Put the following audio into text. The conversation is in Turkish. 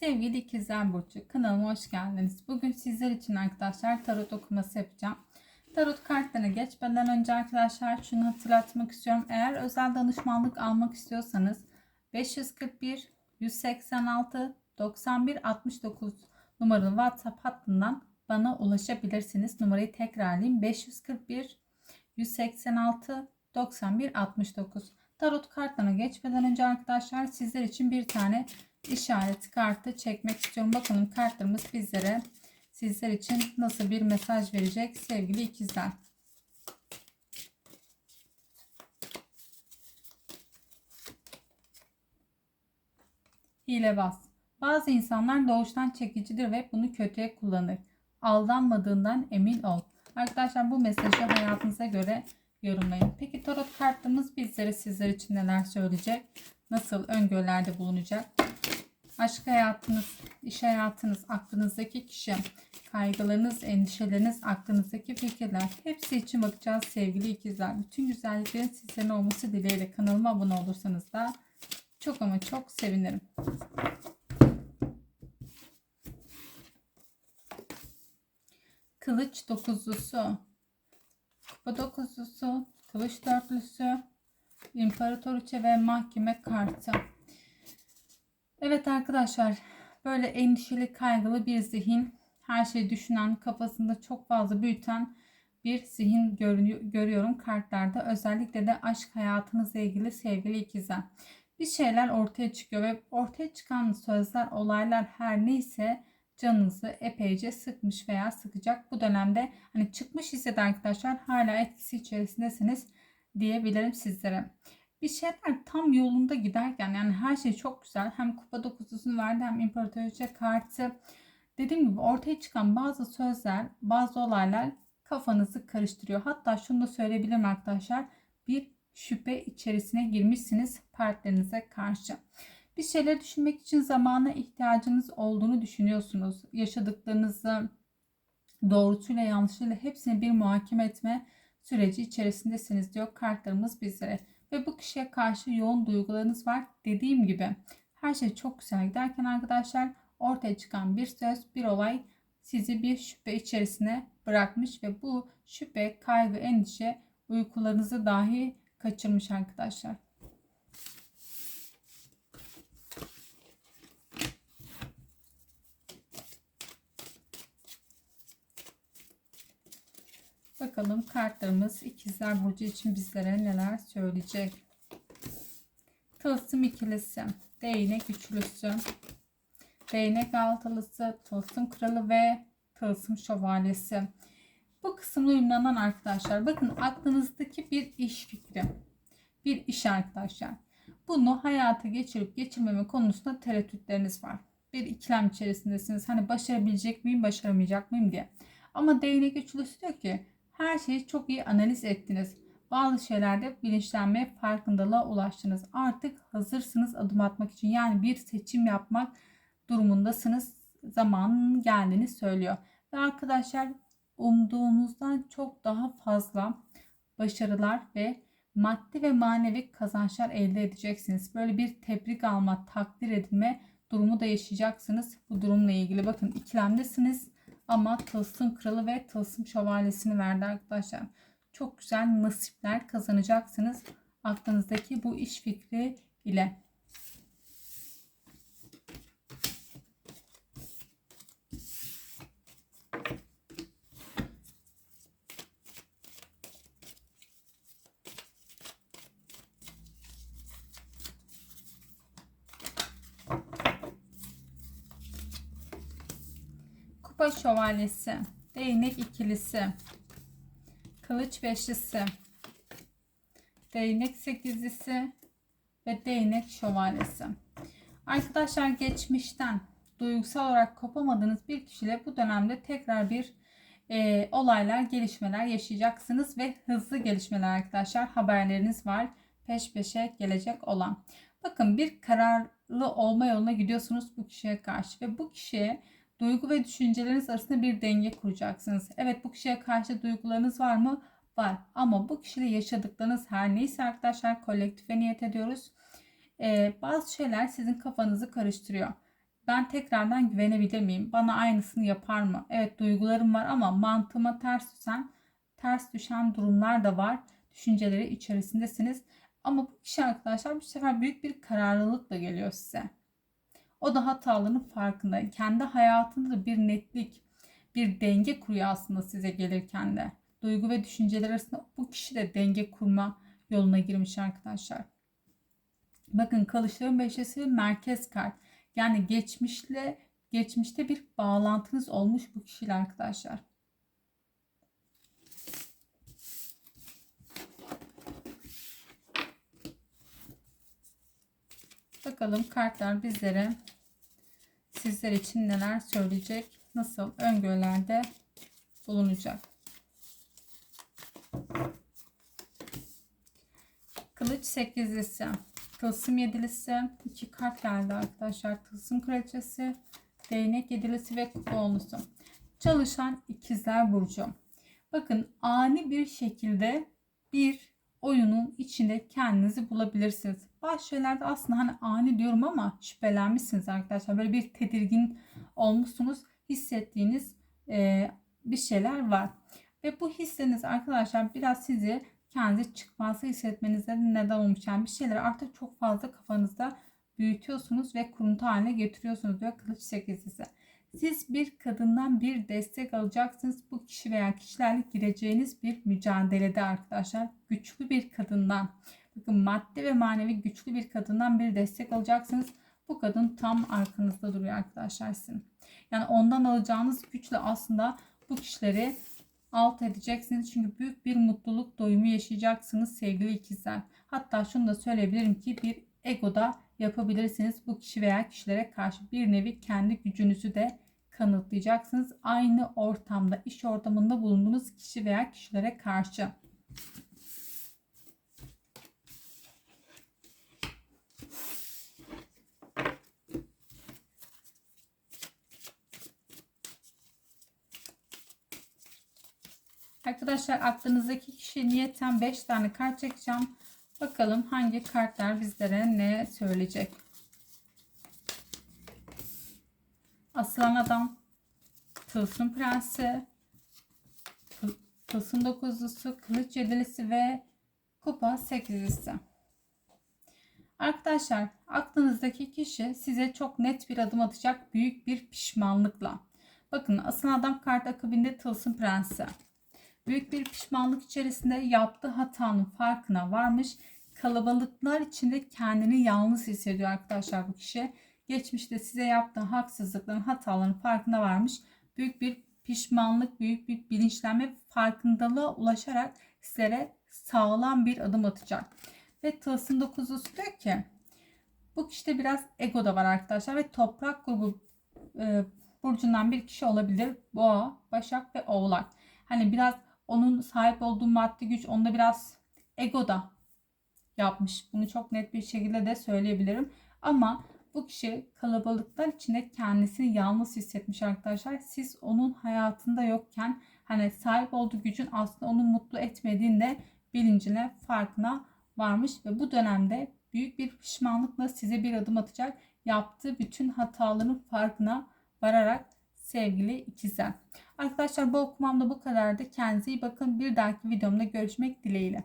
Sevgili ikizler burcu kanalıma hoş geldiniz. Bugün sizler için arkadaşlar tarot okuması yapacağım. Tarot kartlarına geçmeden önce arkadaşlar şunu hatırlatmak istiyorum. Eğer özel danışmanlık almak istiyorsanız 541 186 91 69 numaralı WhatsApp hattından bana ulaşabilirsiniz. Numarayı tekrarlayayım. 541 186 91 69 Tarot kartlarına geçmeden önce arkadaşlar sizler için bir tane işaret kartı çekmek istiyorum. Bakalım kartlarımız bizlere sizler için nasıl bir mesaj verecek sevgili ikizler. Hilebaz. Bazı insanlar doğuştan çekicidir ve bunu kötüye kullanır. Aldanmadığından emin ol. Arkadaşlar bu mesajı hayatınıza göre yorumlayın. Peki tarot kartımız bizlere sizler için neler söyleyecek? Nasıl öngörülerde bulunacak? Aşk hayatınız, iş hayatınız, aklınızdaki kişi, kaygılarınız, endişeleriniz, aklınızdaki fikirler hepsi için bakacağız sevgili ikizler. Bütün güzelliklerin sizlerin olması dileğiyle kanalıma abone olursanız da çok ama çok sevinirim. Kılıç dokuzlusu, kupa dokuzlusu, kılıç dörtlüsü, imparatoriçe ve mahkeme kartı. Evet arkadaşlar böyle endişeli kaygılı bir zihin her şeyi düşünen kafasında çok fazla büyüten bir zihin görüyorum kartlarda. Özellikle de aşk hayatınızla ilgili sevgili ikizler. Bir şeyler ortaya çıkıyor ve ortaya çıkan sözler, olaylar her neyse canınızı epeyce sıkmış veya sıkacak. Bu dönemde hani çıkmış hisseden arkadaşlar hala etkisi içerisindesiniz diyebilirim sizlere bir şeyler tam yolunda giderken yani her şey çok güzel. Hem kupa dokuzlusunu verdi hem imparatoriçe kartı. Dediğim gibi ortaya çıkan bazı sözler, bazı olaylar kafanızı karıştırıyor. Hatta şunu da söyleyebilirim arkadaşlar. Bir şüphe içerisine girmişsiniz partnerinize karşı. Bir şeyler düşünmek için zamana ihtiyacınız olduğunu düşünüyorsunuz. Yaşadıklarınızı doğrusuyla yanlışıyla hepsini bir muhakeme etme süreci içerisindesiniz diyor kartlarımız bizlere ve bu kişiye karşı yoğun duygularınız var. Dediğim gibi her şey çok güzel giderken arkadaşlar ortaya çıkan bir söz, bir olay sizi bir şüphe içerisine bırakmış ve bu şüphe, kaygı, endişe uykularınızı dahi kaçırmış arkadaşlar. Bakalım kartlarımız ikizler burcu için bizlere neler söyleyecek. Tılsım ikilisi, değnek üçlüsü, değnek altılısı, tılsım kralı ve tılsım şövalyesi. Bu kısımda uyumlanan arkadaşlar bakın aklınızdaki bir iş fikri, bir iş arkadaşlar. Bunu hayata geçirip geçirmeme konusunda tereddütleriniz var. Bir ikilem içerisindesiniz. Hani başarabilecek miyim, başaramayacak mıyım diye. Ama değnek üçlüsü diyor ki her şeyi çok iyi analiz ettiniz. Bazı şeylerde bilinçlenme, farkındalığa ulaştınız. Artık hazırsınız adım atmak için. Yani bir seçim yapmak durumundasınız. Zamanın geldiğini söylüyor. Ve arkadaşlar umduğunuzdan çok daha fazla başarılar ve maddi ve manevi kazançlar elde edeceksiniz. Böyle bir tebrik alma, takdir edilme durumu da yaşayacaksınız. Bu durumla ilgili bakın ikilemdesiniz ama tılsım kralı ve tılsım şövalyesini verdi arkadaşlar. Çok güzel nasipler kazanacaksınız aklınızdaki bu iş fikri ile. Kupa şövalyesi, değnek ikilisi, kılıç beşlisi, değnek sekizlisi ve değnek şövalyesi. Arkadaşlar geçmişten duygusal olarak kopamadığınız bir kişiyle bu dönemde tekrar bir e, olaylar, gelişmeler yaşayacaksınız ve hızlı gelişmeler arkadaşlar haberleriniz var peş peşe gelecek olan. Bakın bir kararlı olma yoluna gidiyorsunuz bu kişiye karşı ve bu kişiye Duygu ve düşünceleriniz arasında bir denge kuracaksınız. Evet bu kişiye karşı duygularınız var mı? Var. Ama bu kişiyle yaşadıklarınız her neyse arkadaşlar kolektife niyet ediyoruz. Ee, bazı şeyler sizin kafanızı karıştırıyor. ben tekrardan güvenebilir miyim? Bana aynısını yapar mı? Evet duygularım var ama mantığıma ters düşen, ters düşen durumlar da var. Düşünceleri içerisindesiniz. Ama bu kişi arkadaşlar bu sefer büyük bir kararlılıkla geliyor size. O da hatalarının farkında. Kendi hayatında da bir netlik, bir denge kuruyor aslında size gelirken de. Duygu ve düşünceler arasında bu kişi de denge kurma yoluna girmiş arkadaşlar. Bakın Kılıçların Beşlisi merkez kart. Yani geçmişle geçmişte bir bağlantınız olmuş bu kişiyle arkadaşlar. Bakalım kartlar bizlere sizler için neler söyleyecek, nasıl öngörülerde bulunacak. Kılıç sekizlisi, tılsım yedilisi, iki kart geldi arkadaşlar. Tılsım kraliçesi, değnek yedilisi ve kupa onlusu. Çalışan ikizler burcu. Bakın ani bir şekilde bir oyunun içinde kendinizi bulabilirsiniz. Bazı şeylerde aslında hani ani diyorum ama şüphelenmişsiniz arkadaşlar. Böyle bir tedirgin olmuşsunuz. Hissettiğiniz e, bir şeyler var. Ve bu hissiniz arkadaşlar biraz sizi kendi çıkmazı hissetmenize neden olmuş. Yani bir şeyleri artık çok fazla kafanızda büyütüyorsunuz ve kuruntu haline getiriyorsunuz diyor Kılıç Sekizlisi. Siz bir kadından bir destek alacaksınız. Bu kişi veya kişilerle gireceğiniz bir mücadelede arkadaşlar. Güçlü bir kadından, bakın maddi ve manevi güçlü bir kadından bir destek alacaksınız. Bu kadın tam arkanızda duruyor arkadaşlar sizin. Yani ondan alacağınız güçle aslında bu kişileri alt edeceksiniz. Çünkü büyük bir mutluluk doyumu yaşayacaksınız sevgili ikizler. Hatta şunu da söyleyebilirim ki bir egoda yapabilirsiniz. Bu kişi veya kişilere karşı bir nevi kendi gücünüzü de kanıtlayacaksınız. Aynı ortamda, iş ortamında bulunduğunuz kişi veya kişilere karşı. Arkadaşlar aklınızdaki kişi niyetten 5 tane kart çekeceğim. Bakalım hangi kartlar bizlere ne söyleyecek. Aslan Adam, Tılsım Prensi, Tılsım Dokuzlusu, Kılıç Yedilisi ve Kupa Sekizlisi. Arkadaşlar aklınızdaki kişi size çok net bir adım atacak büyük bir pişmanlıkla. Bakın Aslan Adam kart akabinde Tılsım Prensi. Büyük bir pişmanlık içerisinde yaptığı hatanın farkına varmış. Kalabalıklar içinde kendini yalnız hissediyor arkadaşlar bu kişi. Geçmişte size yaptığı haksızlıkların, hataların farkına varmış. Büyük bir pişmanlık, büyük bir bilinçlenme farkındalığa ulaşarak sizlere sağlam bir adım atacak. Ve tılsım 9'u diyor ki bu kişide biraz ego da var arkadaşlar ve toprak grubu e, burcundan bir kişi olabilir. Boğa, Başak ve Oğlak. Hani biraz onun sahip olduğu maddi güç onda biraz ego da yapmış. Bunu çok net bir şekilde de söyleyebilirim. Ama bu kişi kalabalıklar içinde kendisini yalnız hissetmiş arkadaşlar. Siz onun hayatında yokken hani sahip olduğu gücün aslında onu mutlu etmediğinde bilincine, farkına varmış ve bu dönemde büyük bir pişmanlıkla size bir adım atacak. Yaptığı bütün hataların farkına vararak sevgili ikizler. Arkadaşlar bu okumam da bu kadardı. Kendinize iyi bakın. Bir dahaki videomda görüşmek dileğiyle.